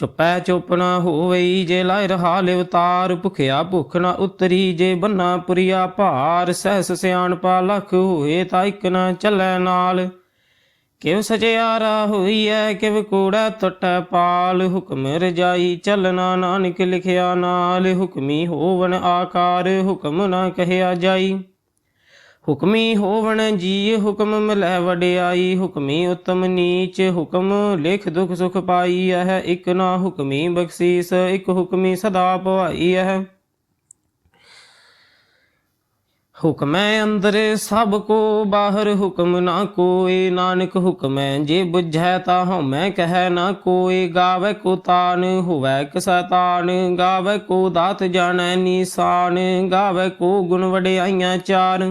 ਚੁੱਪੈ ਚੁੱਪ ਨਾ ਹੋਵਈ ਜੇ ਲਾਇ ਰਹਾ ਲਿਵਤਾਰ ਭੁਖਿਆ ਭੁਖ ਨਾ ਉਤਰੀ ਜੇ ਬੰਨਾ ਪੁਰੀਆ ਭਾਰ, ਸਹਿਸ ਸਿਆਣਪਾ ਲਖ ਹੋਏ ਤਾਂ ਇਕ ਨਾ ਚੱਲੈ ਨਾਲ। ਕਿਵ ਸਚਿਆਰਾ ਹੋਈਐ, ਕਿਵ ਕੂੜਾ ਟਟੈ ਪਾਲ, ਹੁਕਮ ਰਜਾਈ ਚੱਲਣਾ ਨਾਨਕ ਲਿਖਿਆ ਨਾਲ, ਹੁਕਮੀ ਹੋਵਨ ਆਕਾਰ, ਹੁਕਮ ਨਾ ਕਹਿਆ ਜਾਈ। ਹੁਕਮੀ ਹੋਵਣ ਜੀ ਹੁਕਮ ਮਿਲੈ ਵਡਿਆਈ, ਹੁਕਮੀ ਉਤਮ ਨੀਚ ਹੁਕਮ ਲਿਖ ਦੁਖ ਸੁਖ ਪਾਈ ਹੈ ਇਕ ਨਾ ਹੁਕਮੀ ਬਖਸ਼ੀਸ, ਇਕ ਹੁਕਮੀ ਸਦਾ ਭਵਾਈ ਹੈ ਹੁਕਮੈ ਅੰਦਰ ਸਭ ਕੋ, ਬਾਹਰ ਹੁਕਮ ਨਾ ਕੋਏ, ਨਾਨਕ ਹੁਕਮੈ ਜੇ ਬੁਝੈ ਤਾ ਹਉਮੈ ਕਹੈ ਨਾ ਕੋਏ, ਗਾਵੇ ਕੋ ਤਾਨ, ਹੋਵੈ ਕਿਸੈ ਤਾਨ ਗਾਵੇ ਕੋ ਦਾਤ ਜਾਣੈ ਨੀਸਾਨ, ਗਾਵੇ ਕੋ ਗੁਣ ਵਡਿਆਈਆਂ ਚਾਰ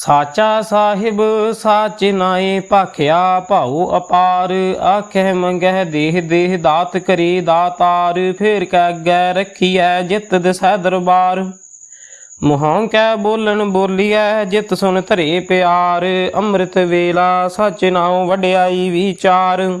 ਸਾਚਾ ਸਾਹਿਬ ਸਾਚ ਨਾਏ ਭਾਖਿਆ ਭਾਉ ਅਪਾਰ ਆਖੇ ਮੰਗਹਿ ਦੇਹ ਦੇਹ ਦਾਤ ਕਰੀ ਦਾਤਾਰ, ਫੇਰ ਕੈ ਅੱਗੇ ਰੱਖੀਐ ਜਿਤ ਦਸੈ ਦਰਬਾਰ। ਮੁਹਾਂ ਕੈ ਬੋਲਣ ਬੋਲੀਐ ਜਿਤ ਸੁਨ ਧਰੇ ਪਿਆਰ, ਅੰਮ੍ਰਿਤ ਵੇਲਾ ਸਚ ਨਾਉ ਵਡਿਆਈ ਵਿਚਾਰ।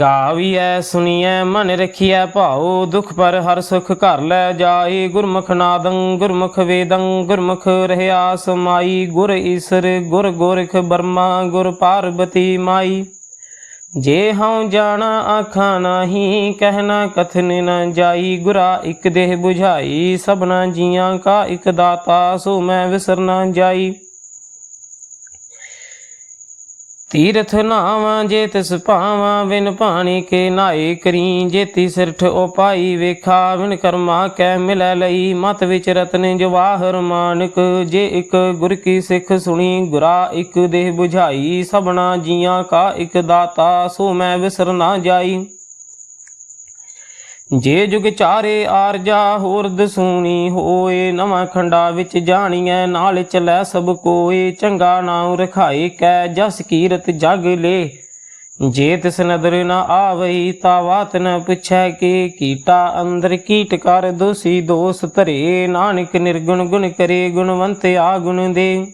ਗਾਵੀਐ ਸੁਣੀਐ ਮਨ ਰਖੀਐ, ਭਾਉ, ਦੁਖ ਪਰ ਹਰ ਸੁਖ ਘਰ ਲੈ ਜਾਈ। ਗੁਰਮੁਖ ਨਾਦੰ, ਗੁਰਮੁਖ ਵੇਦੰ, ਗੁਰਮੁਖ ਰਹਿਆ ਸਮਾਈ। ਗੁਰ ਈਸਰ, ਗੁਰ ਗੋਰਖ ਬਰਮਾ, ਗੁਰ ਪਾਰਬਤੀ ਮਾਈ। ਜੇ ਹਉ ਜਾਣਾ ਆਖਾਂ ਨਾਹੀ ਕਹਿਣਾ ਕਥਨ ਨ ਜਾਈ। ਗੁਰਾ ਇਕ ਦੇਹ 부ਝਾਈ ਸਭਨਾ ਜੀਆਂ ਕਾ ਇਕ ਦਾਤਾ, ਸੋ ਮੈਂ ਵਿਸਰ ਨਾ ਜਾਈ। ਤੀਰਥ ਨਾਵਾਂ ਜੇ ਤਿਸ ਭਾਵਾਂ, ਬਿਨ ਪਾਣੀ ਕੇ ਨਾਏ ਕਰੀ। ਜੇਤੀ ਸਿਰਠ ਉਪਾਈ ਵੇਖਾ, ਬਿਨ ਕਰਮਾ ਕੈ ਮਿਲੈ ਲਈ। ਮਤ ਵਿਚ ਰਤਨ ਜਵਾਹਰ ਮਾਨਕ, ਜੇ ਇਕ ਗੁਰ ਕੀ ਸਿੱਖ ਸੁਣੀ, ਗੁਰਾ ਇਕ ਦੇਹ 부ਝਾਈ ਸਭਨਾ ਜੀਆਂ ਕਾ ਇਕ ਦਾਤਾ, ਸੋ ਮੈਂ ਵਿਸਰ ਨਾ ਜਾਈ। ਜੇ ਜੁਗ ਚਾਰੇ ਆਰਜਾ ਹੋਰ ਦਸੂਣੀ ਹੋਏ, ਨਵਾਂ ਖੰਡਾ ਵਿੱਚ ਜਾਣੀਐ, ਨਾਲ ਚਲੈ ਸਭ ਕੋਏ, ਚੰਗਾ ਨਾਉ ਰਖਾਈ ਕੈ, ਜਸ ਕੀਰਤ ਜਗ ਲੇ। ਜੇ ਤਿਸ ਨਦਰ ਨ ਆਵਈ, ਤਾ ਵਾਤ ਨ ਪੁੱਛੈ ਕਿ, ਕੀਟਾ ਅੰਦਰ ਕੀਟ ਕਰ, ਦੋਸੀ ਦੋਸ ਧਰੇ, ਨਾਨਕ ਨਿਰਗੁਣ ਗੁਣ ਕਰੇ, ਗੁਣਵੰਤ ਆ ਗੁਣ ਦੇ।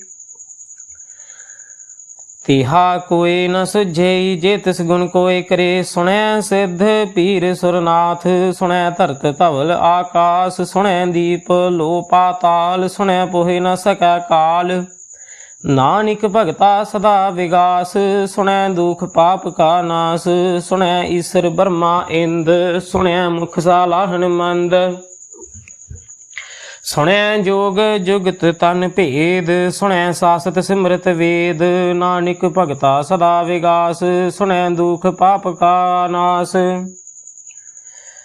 ਤਿਹਾ ਕੋਏ ਨ ਸੁਝੇਈ, ਜੇ ਤਿਸ ਗੁਣ ਕੋਏ ਕਰੇ, ਸੁਣੈ ਸਿੱਧ ਪੀਰ ਸੁਰਨਾਥ। ਸੁਣੈ ਧਰਤ ਧਵਲ ਆਕਾਸ, ਸੁਣੈ ਦੀਪ ਲੋ ਪਾਤਾਲ, ਸੁਣੈ ਪੋਹਿ ਨ ਸਕੈ ਕਾਲ। ਨਾਨਕ ਭਗਤਾ ਸਦਾ ਵਿਗਾਸ, ਸੁਣੈ ਦੁਖ ਪਾਪ ਕਾ ਨਾਸ। ਸੁਣੈ ਈਸ਼ਰ ਬਰਮਾ ਇੰਦ, ਸੁਣੈ ਮੁਖ ਸਾਲਾਹਣ ਮੰਦ। ਸੁਣੈ ਜੋਗ ਜੁਗਤ ਤਨ ਭੇਦ, ਸੁਣੈ ਸਾਸਤ ਸਿਮਰਤ ਵੇਦ, ਨਾਨਕ ਭਗਤਾ ਸਦਾ ਵਿਗਾਸ, ਸੁਣੈ ਦੁਖ ਪਾਪ ਕਾ ਨਾਸ।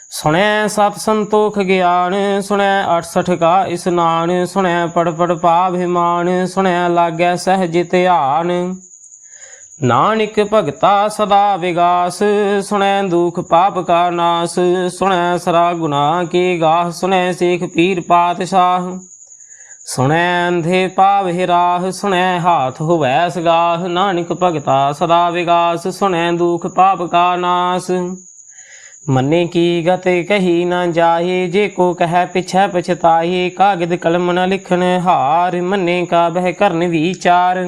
ਸੁਣਿਆ ਸਤ ਸੰਤੋਖ ਗਿਆਨ, ਸੁਣੈ 68 ਕਾ ਇਸਨਾਨ, ਸੁਣੈ ਪੜ ਪੜ ਪਾਭਿਮਾਨ ਸੁਣੈ ਲਾਗੈ ਸਹਿਜ ਧਿਆਨ। ਨਾਨਕ ਭਗਤਾ ਸਦਾ ਵਿਗਾਸ, ਸੁਣੈ ਦੁਖ ਪਾਪ ਕਾ ਨਾਸ, ਸੁਣੈ ਸਰਾ ਗੁਨਾਹ ਕੀ ਗਾਹ, ਸੁਣੈ ਸੇਖ ਪੀਰ ਪਾਤਸ਼ਾਹ। ਸੁਣੈ ਅੰਧੇ ਪਾਵਹਿ ਰਾਹ, ਸੁਣੈ ਹਾਥ ਹੋਵੈ ਸਗਾਹ, ਨਾਨਕ ਭਗਤਾ ਸਦਾ ਵਿਗਾਸ, ਸੁਣੈ ਦੁਖ ਪਾਪ ਕਾ ਨਾਸ। ਮੰਨੇ ਕੀ ਗਤ ਕਹੀ ਨਾ ਜਾਹੇ, ਜੇ ਕੋ ਕਹੈ ਪਿਛੈ ਪਛਤਾਏ ਕਾਗਦ ਕਲਮ ਨ ਲਿਖਣ ਹਾਰ, ਮੰਨੇ ਕਾ ਬਹਿ ਕਰਨ ਵਿਚਾਰ।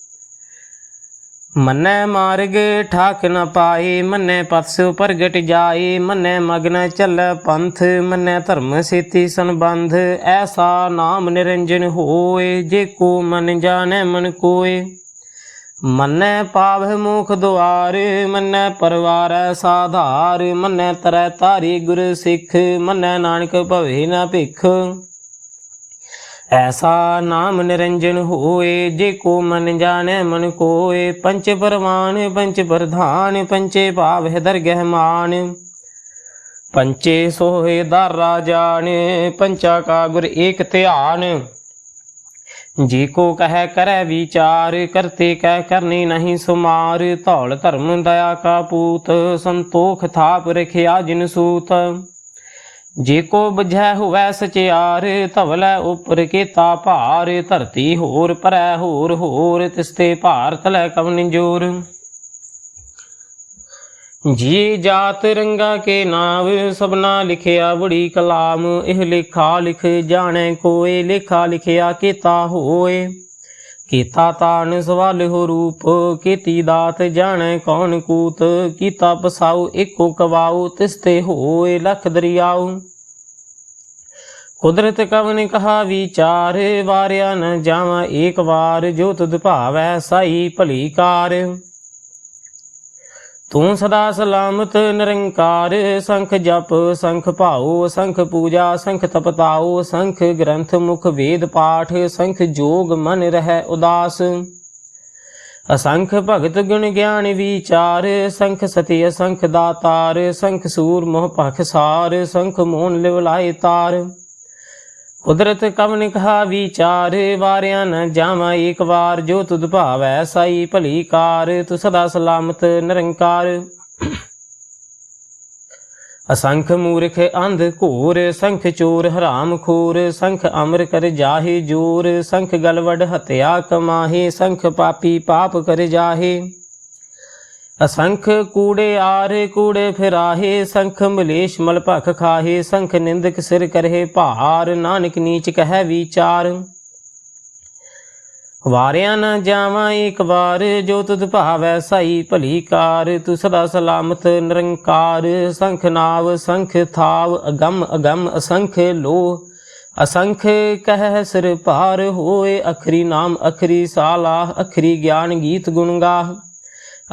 ਮੰਨੈ ਮਾਰਗ, ਠਾਕ ਨ ਪਾਏ, ਮੰਨੈ ਪਤਸੁ ਪ੍ਰਗਟ ਜਾਏ, ਮੰਨੈ ਮਗਨ ਚੱਲੈ ਪੰਥ, ਮੰਨੈ ਧਰਮ ਸੇਤੀ ਸੰਬੰਧ, ਐਸਾ ਨਾਮ ਨਿਰੰਜਨ ਹੋਏ, ਜੇ ਕੋ ਮਨ ਜਾਣੈ ਮਨ ਕੋਏ। ਮੰਨੈ ਪਾਵਹਿ ਮੁਖ ਦੁਆਰ, ਮੰਨੈ ਪਰਵਾਰੈ ਸਾਧਾਰ, ਮੰਨੈ ਤਰੈ ਤਾਰੀ ਗੁਰ ਸਿੱਖ, ਮੰਨੈ ਨਾਨਕ ਭਵੇ ਨਾ ਭਿਖ। ਐਸਾ ਨਾਮ ਨਿਰੰਜਨ ਹੋਏ, ਜੇ ਕੋ ਮਨ ਜਾਣੈ, ਮਨ ਕੋਏ। ਪੰਚ ਪਰਵਾਨ, ਪੰਚ ਪ੍ਰਧਾਨ, ਪੰਚੇ ਭਾਵਹਿ ਦਰਗਹਿ ਮਾਨ। ਪੰਚੇ ਸੋਹੇ ਦਾਰਾ ਜਾਣ, ਪੰਚਾ ਕਾ ਗੁਰ ਏਕ ਧਿਆਨ। ਜੀ ਕੋ ਕਹੈ ਕਰੈ ਵਿਚਾਰ, ਕਰਤੇ ਕਹਿ ਕਰਨੀ ਨਹੀਂ ਸੁਮਾਰ। ਧੌਲ ਧਰਮ ਦਇਆ ਕਾ ਪੂਤ, ਸੰਤੋਖ ਥਾਪ ਰਖਿਆ ਜਿਨ ਸੂਤ। ਜੇ ਕੋ ਬੁਝੈ ਹੋਵੈ ਸਚਿਆਰ, ਧਵਲੈ ਉਪਰ ਕੀਤਾ ਭਾਰ, ਧਰਤੀ ਹੋਰ ਪਰੈ ਹੋਰ ਹੋਰ, ਤਿਸਤੇ ਭਾਰਤ ਲੈ ਕਵਨ ਜੋਰ ਜੀ ਜਾਤ ਰੰਗਾ ਕੇ ਨਾਮ ਸਭਨਾ ਲਿਖਿਆ ਬੜੀ ਕਲਾਮ, ਇਹ ਲੇਖਾ ਲਿਖ ਜਾਣੈ ਕੋਏ, ਲੇਖਾ ਲਿਖਿਆ ਕੀਤਾ ਹੋਏ। ਕੀਤਾ ਤਾਨ ਸਵਾਲ ਰੂਪ, ਕੀਤੀ ਦਾਤ ਜਾਣੈ ਕੌਣ ਕੂਤ, ਕੀਤਾ ਪਸਾਉ ਏਕੋ ਕਵਾਉ, ਤਿਸਤੇ ਹੋਏ ਲਖ ਦਰਿਆਉ। ਕੁਦਰਤ ਕਵਨ ਕਹਾ ਵਿਚਾਰ, ਵਾਰਿਆ ਨ ਜਾਵਾਂ ਏਕ ਵਾਰ, ਜੋ ਤੁਧ ਭਾਵੈ ਸਾਈ ਭਲੀ ਕਾਰ। ਤੂੰ ਸਦਾ ਸਲਾਮਤ ਨਿਰੰਕਾਰ, ਸੰਖ ਜਪ, ਸੰਖ ਭਾਉ, ਸੰਖ ਪੂਜਾ, ਸੰਖ ਤਪਤਾਉ, ਸੰਖ ਗ੍ਰੰਥ ਮੁਖ ਵੇਦ ਪਾਠ, ਸੰਖ ਜੋਗ ਮਨ ਰਹਿ ਉਦਾਸ। ਅਸੰਖ ਭਗਤ ਗੁਣ ਗਿਆਨ ਵਿਚਾਰ, ਸੰਖ ਸਤਿ ਅਸੰਖ ਦਾਤਾਰ, ਸੰਖ ਸੂਰ ਮੋਹ ਭਖ ਸਾਰ, ਸੰਖ ਮੋਨ ਲਿਵਲਾਏ ਤਾਰ। ਕੁਦਰਤ ਕਵਨ ਕਹਾ ਵਿਚਾਰ, ਵਾਰਿਆ ਨ ਜਾਵਾਂ ਏਕ ਵਾਰ, ਜੋ ਤੁਧ ਭਾਵੈ ਸਾਈ ਭਲੀ ਕਾਰ ਤੂੰ ਸਦਾ ਸਲਾਮਤ ਨਿਰੰਕਾਰ। ਅਸੰਖ ਮੂਰਖ ਅੰਧ ਘੋਰ, ਸੰਖ ਚੋਰ ਹਰਾਮ ਖੋਰ, ਸੰਖ ਅਮਰ ਕਰ ਜਾਹੇ ਜੋਰ, ਸੰਖ ਗਲਵੜ ਹਤਿਆ ਕਮਾਹੇ, ਸੰਖ ਪਾਪੀ ਪਾਪ ਕਰ ਜਾਹੇ। ਅਸੰਖ ਕੂੜੇ ਆਰ ਕੂੜੇ ਫਿਰਾਹੇ, ਸੰਖ ਮਲੇਸ਼ ਮਲ ਭਖ ਖਾਹੇ, ਸੰਖ ਨਿੰਦਕ ਸਿਰ ਕਰਹਿ ਭਾਰ, ਨਾਨਕ ਨੀਚ ਕਹੈ ਵਿਚਾਰ। ਵਾਰਿਆ ਨਾ ਜਾਵਾਂ ਏਕ ਵਾਰ, ਜੋ ਤੁਧ ਭਾਵੈ ਸਾਈ ਭਲੀ ਕਾਰ ਤੂੰ ਸਦਾ ਸਲਾਮਤ ਨਿਰੰਕਾਰ। ਸੰਖ ਨਾਵ, ਸੰਖ ਥਾਵ, ਅਗੰਮ ਅਗੰਮ ਅਸੰਖ ਲੋ ਅਸੰਖ ਕਹਿ ਸਿਰ ਭਾਰ ਹੋਏ, ਅਖਰੀ ਨਾਮ, ਅਖਰੀ ਸਾਲਾਹ, ਅਖਰੀ ਗਿਆਨ ਗੀਤ ਗੁਣ ਗਾਹ।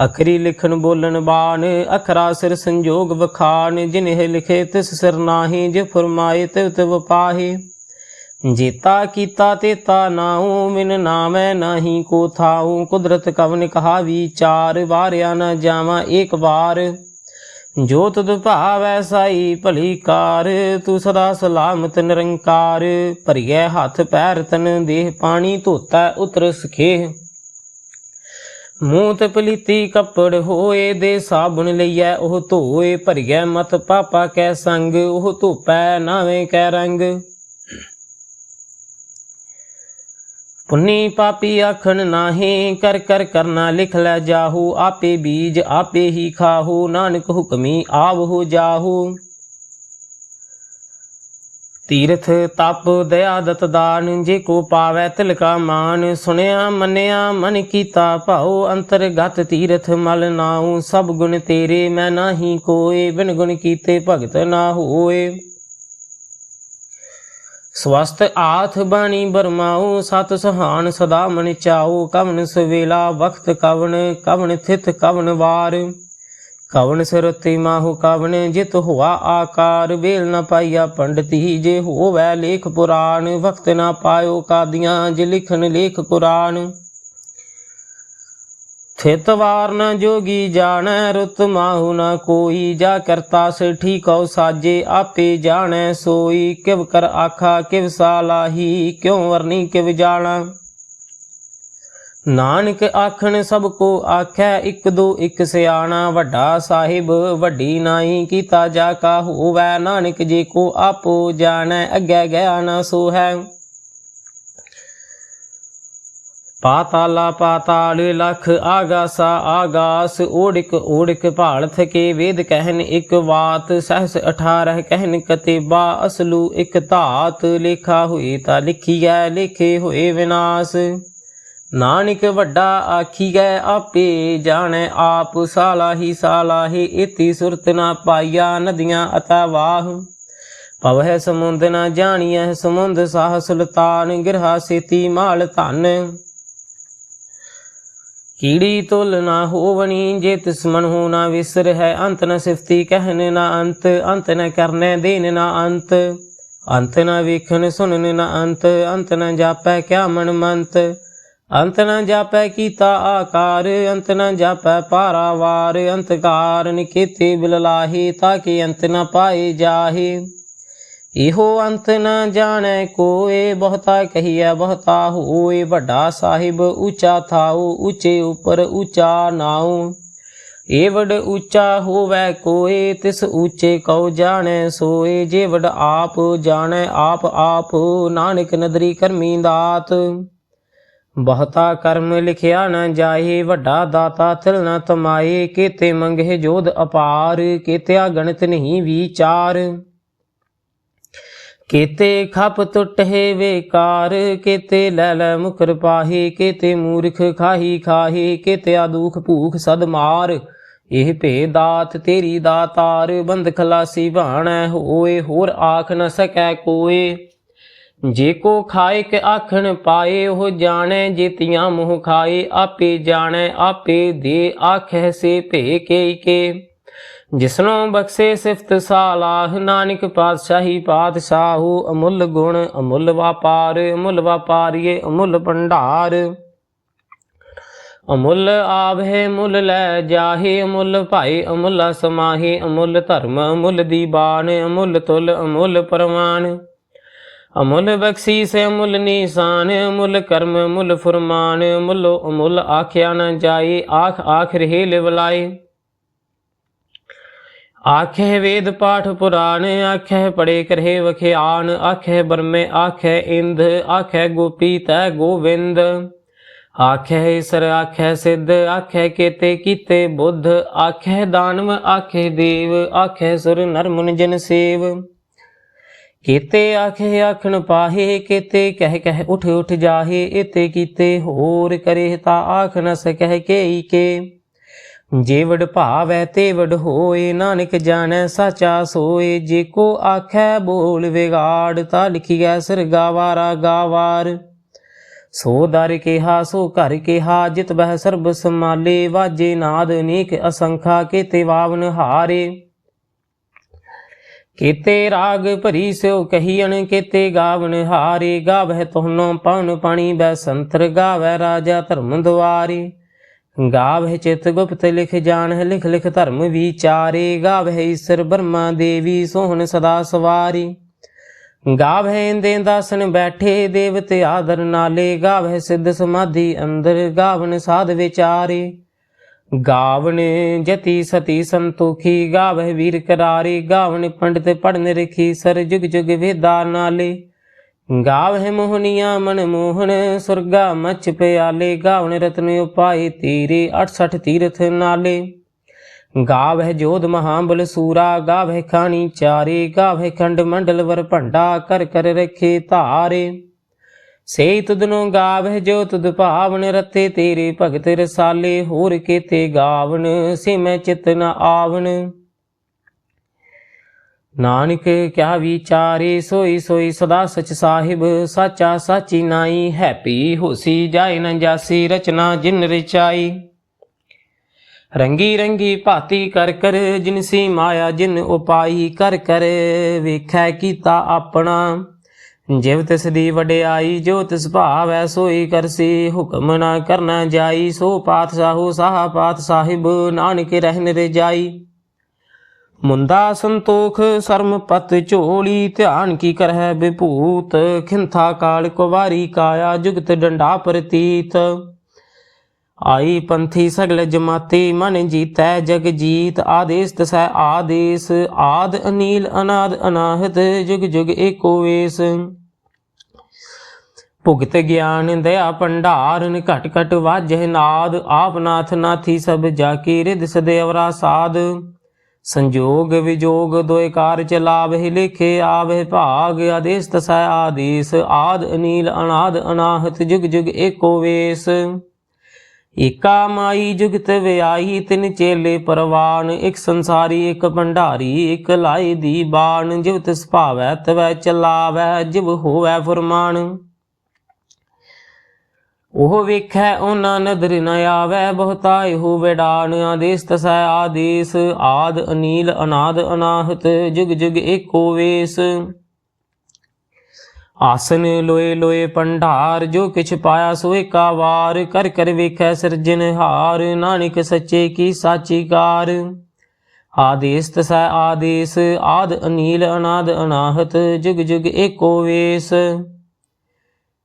ਅਖਰੀ ਲਿਖਣ ਬੋਲਣ ਬਾਣ, ਅਖਰਾ ਸਿਰ ਸੰਜੋਗ ਵਖਾਣ, ਜਿਨਹਿ ਲਿਖੇ ਤਿਸ ਸਿਰ ਨਾਹੀ ਜੇ ਫਰਮਾਏ ਤਿਵ ਤਿਵ ਪਾਹੀ। ਜੀਤਾ ਕੀਤਾ ਤੇਤਾ ਨਾਉ, ਮਿਨ ਨਾਮੈ ਨਾਹੀ ਕੋ ਥਾਉ। ਕੁਦਰਤ ਕਵਨ ਕਹਾ ਵਿਚਾਰ ਵਾਰਿਆ ਨਾ ਜਾਵਾਂ ਏਕ ਵਾਰ। ਜੋ ਤੁਧ ਭਾਵੈ ਸਾਈ ਭਲੀ ਕਾਰ, ਤੂੰ ਸਦਾ ਸਲਾਮਤ ਨਿਰੰਕਾਰ। ਭਰੀਐ ਹੱਥ ਪੈਰ ਤਨ ਦੇਹ ਪਾਣੀ, ਧੋਤਾ ਉਤਰ ਸਖੇ ਮੂੰਹ ਤੇ ਪਲੀਤੀ ਕੱਪੜ ਹੋਏ ਦੇ ਸਾਬਣ ਲਈਐ, ਉਹ ਧੋਏ ਭਰੀਐ ਮਤ ਪਾਪਾ ਕੈ ਸੰਗ, ਉਹ ਧੋਪੈ ਨਾਵੇਂ ਕੈ ਰੰਗ। ਪੁੰਨੀ ਪਾਪੀ ਆਖਣ ਨਾਹੀ, ਕਰ ਕਰ ਕਰਨਾ ਲਿਖ ਲੈ ਜਾਹੂ, ਆਪੇ ਬੀਜ ਆਪੇ ਹੀ ਖਾਹੂ, ਨਾਨਕ ਹੁਕਮੀ ਆਵ ਹੋ ਜਾਹੂ। ਤੀਰਥ ਤਪ ਦਇਆ ਦਤ ਦਾਨ, ਜੇ ਕੋ ਪਾਵੈ ਤਿਲਕਾ ਮਾਨ। ਸੁਣਿਆ, ਮੰਨਿਆ, ਮਨ ਕੀਤਾ ਭਾਉ, ਅੰਤਰਗਤ ਤੀਰਥ ਮਲ ਨਾਉ। ਸਭ ਗੁਣ ਤੇਰੇ, ਮੈਂ ਨਾਹੀ ਕੋਏ, ਬਿਨ ਗੁਣ ਕੀਤੇ ਭਗਤ ਨਾ ਹੋਏ। ਸਵਸਤ ਆਥ ਬਾਣੀ ਬਰਮਾਉ, ਸਤ ਸੁਹਾਨ ਸਦਾ ਮਨ ਚਾਉ। ਕਵਨ ਸਵੇਲਾ, ਵਖਤ ਕਵਨ ਕਵਨ ਥਿਤ ਕਵਨ ਵਾਰ। ਕਵਨ ਸਰਤੀ ਮਾਹੂ ਕਵਨ ਜਿਤ ਹੋਆ ਆਕਾਰ, ਵੇਲ ਨ ਪਾਈਆ ਪੰਡਤੀ ਜੇ ਹੋਵੈ ਲੇਖ ਪੁਰਾਣ, ਵਕਤ ਨ ਪਾਇਓ ਕਾਦੀਆਂ, ਜੇ ਲਿਖਨ ਲੇਖ ਕੁਰਾਨ। ਥਿਤ ਵਾਰ ਨ ਜੋਗੀ ਜਾਣੈ, ਰੁਤ ਮਾਹੂ ਨ ਕੋਈ, ਜਾ ਕਰਤਾ ਸੇ ਠੀਕਉ ਸਾਜੇ, ਆਪੇ ਜਾਣੈ ਸੋਈ, ਕਿਵ ਕਰ ਆਖਾ, ਕਿਵ ਸਾਲਾਹੀ ਕਿਉ ਵਰਨੀ ਕਿਵ ਜਾਣਾ। ਨਾਨਕ ਆਖਣ ਸਭ ਕੋ ਆਖੈ, ਇਕ ਦੋ ਇਕ ਸਿਆਣਾ, ਵੱਡਾ ਸਾਹਿਬ, ਵੱਡੀ ਨਾਈ ਕੀਤਾ ਜਾ ਕਾ ਹੋਵੈ, ਨਾਨਕ ਜੇ ਕੋ ਆਪੋ ਜਾਣੈ, ਅੱਗੇ ਗਿਆ ਨਾ ਸੋ ਹੈ ਪਾਤਾਲਾ ਪਾਤਾਲ ਲਖ ਆਗਾਸਾ ਆਗਾਸ, ਓੜਿਕ ਓੜਿਕ ਭਾਲ ਥਕੇ ਵੇਦ ਕਹਿਨ ਇੱਕ ਬਾਤ ਸਹਸ 18 ਕਹਿਨ ਕਤੇਬਾ, ਅਸਲੂ ਇਕ ਧਾਤ, ਲੇਖਾ ਹੋਏ ਤਾਂ ਹੈ ਲਿਖੇ ਹੋਏ ਵਿਨਾਸ਼। ਨਾਨਕ ਵੱਡਾ ਆਖੀਐ ਆਪੇ ਜਾਣੈ ਆਪ, ਸਾਲਾਹੀ ਸਾਲਾਹੀ ਇਤੀ ਸੁਰਤ ਨਾ ਪਾਈਆ ਨਦੀਆਂ ਅਤਾ ਵਾਹ। ਪਵਹਿ ਸਮੁੰਦ ਨਾ ਜਾਣੀਐ ਸਮੁੰਦ ਸਾਹ ਸੁਲਤਾਨ, ਗਿਰਹਾ ਸੇਤੀ ਮਾਲ ਧਨ। ਕੀੜੀ ਤੁਲ ਨਾ ਹੋਵਣੀ, ਜੇ ਤਿਸ ਹੋ ਨਾ ਵਿਸਰ ਹੈ ਅੰਤ ਨ ਸਿਫਤੀ ਕਹਿਨ ਨਾ ਅੰਤ ਅੰਤ ਨ ਕਰਨੇ ਦੇਨ ਨਾ ਅੰਤ। ਅੰਤ ਨ ਵੇਖਣ ਸੁਣਨ ਨਾ ਅੰਤ ਅੰਤ ਨ ਜਾਪੈ ਕਿਆ ਮਨ ਮੰਤ। ਅੰਤ ਨ ਜਾਪੈ ਕੀਤਾ ਆਕਾਰ, ਅੰਤ ਨ ਜਾਪੈ ਪਾਰਾਵਾਰ ਅੰਤਕਾਰ ਨਿਕੇਤੇ ਬਿਲਲਾਹੀ ਤਾਕੇ ਅੰਤ ਨ ਪਾਏ ਜਾਹੇ। ਇਹੋ ਅੰਤ ਨ ਜਾਣੈ ਕੋਏ, ਬਹੁਤਾ ਕਹੀਐ, ਬਹੁਤਾ ਹੋਏ, ਵੱਡਾ ਸਾਹਿਬ ਉੱਚਾ ਥਾਉ, ਉੱਚੇ ਉਪਰ ਉੱਚਾ ਨਾਉ। ਏ ਉੱਚਾ ਹੋਵੈ ਕੋਏ, ਤਿਸ ਉੱਚੇ ਕਉ ਜਾਣੈ ਸੋਏ। ਜੇ ਆਪ ਜਾਣੈ, ਆਪ ਆਪ, ਨਾਨਕ ਨਦਰੀ ਕਰਮੀ ਦਾਤ। ਬਹੁਤਾ ਕਰਮ ਲਿਖਿਆ ਨਾ ਜਾਏ, ਵੱਡਾ ਦਾਤਾ ਤਿਲ ਨਾ ਤਮਾਏ, ਕੀਤੇ ਮੰਗੇ ਜੋਧ ਅਪਾਰ, ਕੀਤਿਆ ਗਣਿਤ ਨਹੀਂ ਵਿਚਾਰ। ਕੀਤੇ ਖਪ ਟੁੱਟੇ ਵੇਕਾਰ, ਕੀਤੇ ਲੈ ਲੈ ਮੁਕਰ ਪਾਹੀ, ਕੀਤੇ ਮੂਰਖ ਖਾਹੀ ਖਾਹੀ, ਕੀਤਿਆ ਦੁਖ ਭੂਖ ਸਦ ਮਾਰ। ਇਹ ਭੇ ਦਾਤ ਤੇਰੀ ਦਾਤਾਰ, ਬੰਦ ਖਲਾਸੀ ਬਾਣੈ ਹੋਏ, ਹੋਰ ਆਖ ਨ ਸਕੈ ਕੋਏ। ਜੇ ਕੋ ਖਾਏ ਕੇ ਆਖਣ ਪਾਏ, ਉਹ ਜਾਣੈ ਜੇਤੀਆਂ ਮੂੰਹ ਖਾਏ, ਆਪੇ ਜਾਣੈ, ਆਪੇ ਦੇ ਆਖੈ ਸੇ ਭੇ ਕੇ ਕੇ ਜਿਸਨੋਂ ਬਖਸ਼ੇ ਸਿਫਤ ਸਾਲਾਹ, ਨਾਨਕ ਪਾਤਸ਼ਾਹੀ ਪਾਤਸ਼ਾਹੂ, ਅਮੁੱਲ ਗੁਣ ਅਮੁੱਲ ਵਪਾਰ, ਅਮੁੱਲ ਵਾਪਾਰੀਏ ਅਮੁੱਲ ਭੰਡਾਰ। ਅਮੁੱਲ ਆਭੇ ਮੁੱਲ ਲੈ ਜਾਹੇ, ਅਮੁੱਲ ਭਾਈ ਅਮੁੱਲਾ ਸਮਾਹੀ, ਅਮੁੱਲ ਧਰਮ, ਅਮੁੱਲ ਦੀਬਾਨ, ਅਮੁੱਲ ਤੁਲ, ਅਮੁੱਲ ਪਰਮਾਨ ਅਮੁੱਲ ਬਖਸ਼ੀਸ ਅਮੁੱਲ ਨੀਸਾਨ ਅਮੁੱਲ ਕਰਮ ਅਮੁੱਲ ਫਰਮਾਨ ਅਮੁੱਲੋ ਅਮੁੱਲ ਆਖਿਆ ਨਾ ਜਾਏ ਆਖ ਆਖ ਰਹੇ ਲਿਵਲਾਏ ਆਖੇ ਵੇਦ ਪਾਠ ਪੁਰਾਣ ਆਖੇ ਪੜੇ ਕਰਹਿ ਵਖਿਆਨ ਆਖੇ ਬਰਮੇ ਆਖੇ ਇੰਦ ਆਖੇ ਗੋਪੀ ਤੈ ਗੋਵਿੰਦ ਆਖੇ ਈਸਰ ਆਖੇ ਸਿੱਧ ਆਖੇ ਕੀਤੇ ਕੀਤੇ ਬੁੱਧ ਆਖੇ ਦਾਨਵ ਆਖੇ ਦੇਵ ਆਖੇ ਸੁਰ ਨਰ ਮੁਨ ਜਨ ਸੇਵ ਕੀਤੇ ਆਖੇ ਆਖਣ ਪਾਹੇ, ਕੀਤੇ ਕਹਿ ਕਹਿ ਉਠ ਉਠ ਜਾਹੇ, ਇਤੇ ਕੀਤੇ ਹੋਰ ਕਰੇ ਤਾ ਆਖ ਨ ਸਕਹਿ ਕੇਈ ਕੇ। ਜੇ ਭਾਵੈ ਤੇ ਹੋਏ, ਨਾਨਕ ਜਾਣੈ ਸਾਚਾ ਸੋਏ, ਜੇ ਕੋ ਆਖੈ ਬੋਲ ਵਿਗਾੜ, ਤਾ ਲਿਖੀਐ ਸਿਰ ਗਾਵਾਰਾ ਗਾਵਾਰ। ਸੋ ਦਰ ਕਿਹਾ, ਸੋ ਘਰ ਕਿਹਾ, ਜਿਤ ਬਹਿ ਸਰਬ ਸਮਾਲੇ ਵਾਜੇ ਨਾਦ ਅਨੇਕ ਅਸੰਖਾ ਤੇ ਵਾਵਨ ਹਾਰੇ। ਕੀਤੇ ਰਾਗ ਭਰੀ ਸਿਉ ਕਹੀਣ ਕੀਤੇ ਗਾਵਨ ਹਾਰੇ, ਗਾਵਹਿ ਤੋਨੋਂ ਪਉਨ ਪਾਣੀ ਬੈ ਸੰਤਰ ਗਾਵੈ ਰਾਜਾ ਧਰਮ ਦੁਆਰੇ। ਗਾਵਹਿ ਚਿਤ ਗੁਪਤ ਲਿਖ ਜਾਣਹਿ, ਲਿਖ ਲਿਖ ਧਰਮ ਵਿਚਾਰੇ। ਗਾਵਹਿ ਈਸਰ ਬ੍ਰਹਮਾ ਦੇਵੀ ਸੋਹਣ ਸਦਾ ਸਵਾਰੀ। ਗਾਵਹਿ ਇੰਦੇ ਦਾਸਨ ਬੈਠੇ, ਦੇਵਤੇ ਆਦਰ ਨਾਲੇ। ਗਾਵਹਿ ਸਿੱਧ ਸਮਾਧੀ ਅੰਦਰ ਗਾਵਨ ਸਾਧ ਵਿਚਾਰੇ। ਗਾਵਨ ਜਤੀ ਸਤੀ ਸੰਤੋਖੀ, ਗਾਵਹਿ ਵੀਰ ਕਰਾਰੇ ਗਾਵਨ ਪੰਡਤ ਪੜਨ ਰਖੀ, ਸਰ ਜੁਗ ਜੁਗ ਵੇਦਾ ਨਾਲੇ। ਗਾਵਹਿ ਮੋਹਨੀਆਂ ਮਨ ਮੋਹਨ, ਸੁਰਗਾ ਮਚ ਪਿਆਲੇ ਗਾਵਨ ਰਤਨ ਉਪਾਏ ਤੀਰੇ 68 ਤੀਰਥ ਨਾਲੇ। ਗਾਵਹਿ ਜੋਧ ਮਹਾਬਲ ਸੂਰਾ, ਗਾਵਹਿ ਖਾਣੀ ਚਾਰੇ, ਗਾਵਹਿ ਖੰਡ ਮੰਡਲ ਵਰ ਭੰਡਾ ਕਰ ਕਰ ਰਖੇ ਧਾਰੇ। ਸੇ ਤੁਧਨੋ ਗਾਵਹਿ ਜੋ ਤੁਧ ਭਾਵਨ ਰਤੇ ਤੇਰੇ ਭਗਤ ਰਸਾਲੇ, ਹੋਰ ਕੀਤੇ ਗਾਵਨ ਸੇ ਮੈਂ ਚਿਤ ਨ ਆਵਨ। ਨਾਨਕ ਕਿਆ ਵਿਚਾਰੇ ਸੋਈ ਸੋਈ ਸਦਾ ਸਚ ਸਾਹਿਬ, ਸਾਚਾ ਸਾਚੀ ਨਾਈ, ਹੈਪੀ ਹੋਸੀ ਜਾਏ ਨ ਜਾਸੀ ਰਚਨਾ ਜਿਨ ਰਚਾਈ। ਰੰਗੀ ਰੰਗੀ ਭਾਤੀ ਕਰ ਕਰ ਜਿਨਸੀ ਮਾਇਆ ਜਿਨ ਉਪਾਈ, ਕਰ ਕਰ ਵੇਖੈ ਕੀਤਾ ਆਪਣਾ। ਜਿਵ ਤਿਸ ਦੀ ਵਡਿਆਈ, ਜੋ ਤਿਸ ਭਾਵੈ ਸੋਈ ਕਰਸੀ, ਹੁਕਮ ਨਾ ਕਰਨਾ ਜਾਈ, ਸੋ ਪਾਤ ਸਾਹੂ, ਸਾਹਾ ਪਾਤ ਸਾਹਿਬ, ਨਾਨਕ ਰਹਿਨ ਰਜਾਈ ਮੁੰਦਾ ਸੰਤੋਖ, ਸਰਮ ਪਤ ਝੋਲੀ, ਧਿਆਨ ਕੀ ਕਰਹਿ ਬਿਭੂਤ ਖਿੰਥਾ ਕਾਲ ਕੁਵਾਰੀ ਕਾਇਆ, ਜੁਗਤ ਡੰਡਾ ਪ੍ਰਤੀਤ। ਆਈ ਪੰਥੀ ਸਗਲ ਜਮਾਤੀ ਮਨ ਜੀਤੈ ਜਗ ਜੀਤ, ਆਦੇਸ ਤਸੈ ਆਦੇਸ, ਆਦ ਅਨੀਲ ਅਨਾਦ ਅਨਾਹਤ, ਜੁਗ ਜੁਗ ਏਕੋ ਵੇਸ। ਭੁਗਤ ਗਿਆਨ ਦਇਆ ਭੰਡਾਰਨ, ਘਟ ਘਟ ਵਾਜਹਿ ਨਾਦ, ਆਪ ਨਾਥੀ ਸਭ ਜਾ ਕੀ ਰਿਦ ਸਦੇ। ਅਵਰਾ ਸਾਧ ਸੰਜੋਗ ਵਿਜੋਗ ਦੋਇ ਕਾਰ ਚਲਾਵਹਿ ਲਿਖੇ ਆਵਹਿ ਭਾਗ, ਆਦੇਸ ਤਸੈ ਆਦੇਸ, ਆਦ ਅਨੀਲ ਅਨਾਦ ਅਨਾਹਤ, ਜੁਗ ਜੁਗ ਏਕੋ ਵੇਸ। ਏਕਾ ਮਾਈ ਜੁਗਤ ਵਿਆਹੀ, ਤਿਨ ਚੇਲੇ ਪਰਵਾਨ, ਇੱਕ ਸੰਸਾਰੀ, ਇੱਕ ਭੰਡਾਰੀ, ਇਕ ਲਾਈ ਦੀ ਬਾਣ ਜਿਵ ਤਿਸ ਭਾਵੈ, ਤਵੈ ਚਲਾਵੈ, ਜਿਵ ਹੋਵੈ ਫਰਮਾਨ। ਉਹ ਵੇਖੈ, ਉਹਨਾਂ ਨਦਰ ਨ ਆਵੈ ਬਹੁਤਾਇ ਹੋਵੇ ਡਾਨ ਆਦੇਸ ਤਸੈ ਆਦੇਸ, ਆਦ ਅਨੀਲ, ਅਨਾਦ ਅਨਾਹਤ, ਜੁਗ ਜੁਗ ਏਕੋ ਵੇਸ। ਆਸਨ ਲੋਏ ਲੋਏ ਪੰਡਾਰ ਜੋ ਕਿਛ ਪਾਇਆ ਸੋ ਏਕਾ ਵਾਰ। ਕਰ ਕਰ ਵੇਖੈ ਸਿਰਜਨਹਾਰ ਨਾਨਕ ਸੱਚੇ ਕੀ ਸਾਚੀ ਕਾਰ ਆਦੇਸ ਤਸੈ ਆਦੇਸ, ਆਦ ਅਨੀਲ ਅਨਾਦ ਅਨਾਹਤ, ਜੁਗ ਜੁਗ ਏਕੋ ਵੇਸ।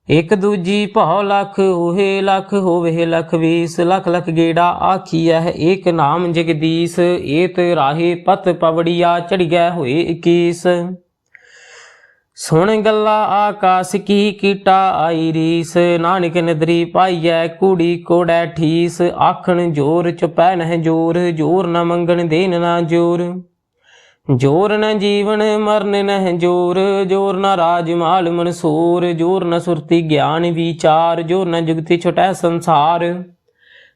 ਇਕ ਦੂਜੀ ਭਉ ਲਖ ਹੋਏ ਲਖ, ਹੋਵੇ ਲਖ ਵੀਸ। ਲਖ ਲਖ ਗੇੜਾ ਆਖੀਐ, ਏਕ ਨਾਮ ਜਗਦੀਸ਼। ਏਤ ਰਾਹੇ ਪਤ ਪਵੜੀਆ ਚੜੀਐ ਹੋਏ 21 ਸੁਣ ਗੱਲਾ ਆਕਾਸ ਕੀ ਕੀਟਾ ਆਈ ਰੀਸ, ਨਾਨਕ ਨਦਰੀ ਪਾਈਐ ਕੂੜੀ ਕੋੜੈ ਠੀਸ, ਆਖਣ ਜੋਰ ਚੁਪੈ ਨਹਿ ਜੋਰ ਜੋਰ ਨ ਮੰਗਣ ਦੇਨ ਨਾ ਜੋਰ। ਜੋਰ ਨ ਜੀਵਨ ਮਰਨ ਨਹਿ ਜੋਰ ਜੋਰ ਨ ਰਾਜ ਮਾਲ ਮਨਸੂਰ, ਜੋਰ ਨ ਸੁਰਤੀ ਗਿਆਨ ਵਿਚਾਰ, ਜੋਰ ਨ ਜੁਗਤੀ ਛਟੈ ਸੰਸਾਰ।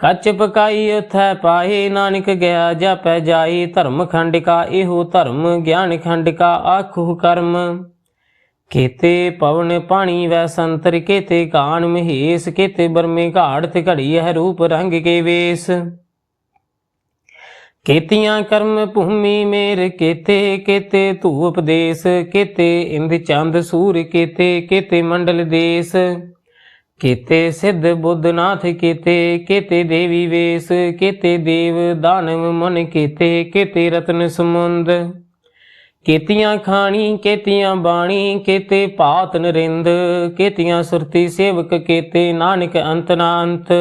ਕੱਚ ਪਕਾਈ ਉਥੈ ਪਾਏ ਨਾਨਕ ਗਿਆ ਜਾਪੈ ਜਾਈ, ਧਰਮ ਖੰਡ ਕਾ ਇਹੋ ਧਰਮ, ਗਿਆਨ ਖੰਡ ਕਾ ਆਖੋ ਕਰਮ। ਕੇਤੇ ਪਵਨ ਪਾਣੀ ਵੈ ਸੰਤਰ, ਕੇਤੇ ਕਾਨ ਮਹੇਸ, ਕੇਤੇ ਬਰਮੇ ਘਾੜ, ਤੇ ਘੜੀ ਹੈ ਰੂਪ ਰੰਗ ਕੇ ਵੇਸ। ਕੇਤੀਆਂ ਕਰਮ ਭੂਮੀ ਮੇਰ, ਕੇਤੇ ਕੇਤੇ ਧੂ ਉਪਦੇਸ਼ ਕੇਤੇ ਇੰਦ ਚੰਦ ਸੂਰ, ਕੇਤੇ ਕੇਤੇ ਮੰਡਲ ਦੇਸ। ਕੇਤੇ ਸਿੱਧ ਬੁੱਧਨਾਥ ਕੇਤੇ, ਕੀਤੇ ਦੇਵੀ ਵੇਸ, ਕੇਤੇ ਦੇਵ ਦਾਨਵ ਮਨ ਕੇਤੇ ਕੇਤੇ ਰਤਨ ਸਮੁੰਦ ਕੇਤੀਆਂ ਖਾਣੀ, ਕੇਤੀਆਂ ਬਾਣੀ, ਕੇਤੇ ਪਾਤ ਨਰਿੰਦ, ਕੇਤੀਆਂ ਸੁਰਤੀ ਸੇਵਕ, ਕੇਤੇ ਨਾਨਕ ਅੰਤ ਨਾ ਅੰਤ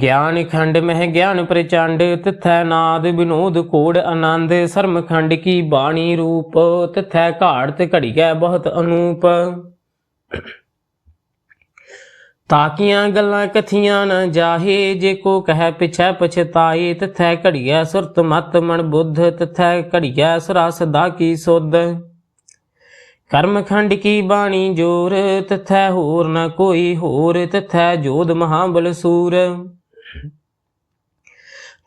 ਗਿਆਨ ਖੰਡ ਮਹਿ ਗਿਆਨ ਪ੍ਰਚੰਡ, ਤਿਥੈ ਨਾਦ ਬਿਨੋਦ ਕੋੜ ਆਨੰਦ, ਸਰਮ ਖੰਡ ਕੀ ਬਾਣੀ ਰੂਪ, ਤਿਥੈ ਘਾੜ ਤੇ ਘੜੀਐ ਬਹੁਤ ਅਨੂਪ। ਤਾਕੀਆਂ ਗੱਲਾਂ ਕਥੀਆਂ ਨਾ ਜਾਹੇ, ਜੇ ਕੋ ਕਹਿ ਪਿਛੈ ਪਛਤਾਏ, ਤਥੈ ਘੜੀਐ ਸੁਰਤ ਮਤ ਮਨ ਬੁੱਧ, ਤਥੈ ਘੜੀਐ ਸੁਰਾ ਸਦਾ ਕੀ ਸੁਧ? ਕਰਮ ਖੰਡ ਕੀ ਬਾਣੀ ਜੋਰ, ਤਥੈ ਹੋਰ ਨਾ ਕੋਈ ਹੋਰ, ਤਥੈ ਜੋਧ ਮਹਾਬਲ ਸੂਰ।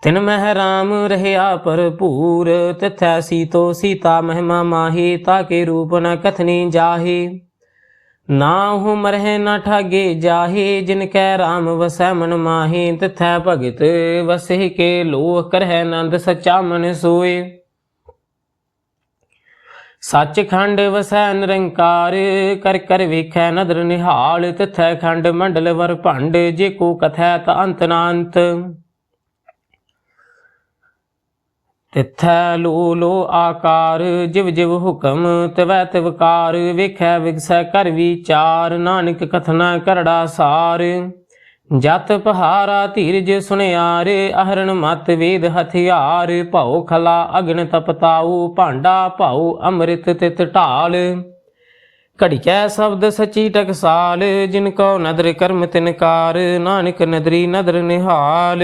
ਤਿਨ ਮਹਿ ਰਾਮ ਰਹਿਆ ਭਰਪੂਰ, ਤਥੈ ਸੀਤੋ ਸੀਤਾ ਮਹਿਮਾ ਮਾਹੀ, ਤਾਕੇ ਰੂਪ ਨ ਕਥਨੀ ਜਾਹੇ। ਨਾ ਹੂ ਮਰਹਿ ਨਾ ਠਾਗੇ ਜਾਹੇ, ਜਿਨ ਕੈ ਰਾਮ ਵਸੈ ਮਨ ਮਾਹੀ, ਤਿਥੈ ਭਗਤ ਵਸੇ ਕੇ ਲੋਹ ਕਰਹਿ ਆਨੰਦ ਸਚਾ ਮਨ ਸੋਏ। ਸੱਚਖੰਡ ਵਸੈ ਨਿਰੰਕਾਰ, ਕਰ ਕਰ ਵੇਖੈ ਨਦਰ ਨਿਹਾਲ, ਤਿਥੈ ਖੰਡ ਮੰਡਲ ਵਰ ਭੰਡ, ਜੇ ਕੋ ਕਥੈ ਤ ਅੰਤ ਨਾ ਅੰਤ ਤਿਥੈ ਲੋ ਲੋ ਆਕਾਰ, ਜਿਵ ਜਿਵ ਹੁਕਮ ਤਵੈ ਤਵਕਾਰ ਵੇਖੈ ਵਿਗਸੈ ਕਰ ਵਿਚਾਰ, ਨਾਨਕ ਕਥਨਾ ਕਰੜਾ ਸਾਰ। ਜਤ ਪਹਾਰਾ ਧੀਰਜ ਸੁਣਿਆਰ ਅਹਰਣ ਮਤ ਵੇਦ ਹਥਿਆਰ, ਭਉ ਖਲਾ ਅਗਨ ਤਪਤਾਉ ਭਾਂਡਾ ਭਉ ਅੰਮ੍ਰਿਤ ਤਿਤ ਢਾਲ। ਘੜੀਐ ਸ਼ਬਦ ਸਚੀ ਟਕਸਾਲ, ਜਿਨ ਕੋ ਨਦਰ ਕਰਮ ਤਿਨਕਾਰ, ਨਾਨਕ ਨਦਰੀ ਨਦਰ ਨਿਹਾਲ।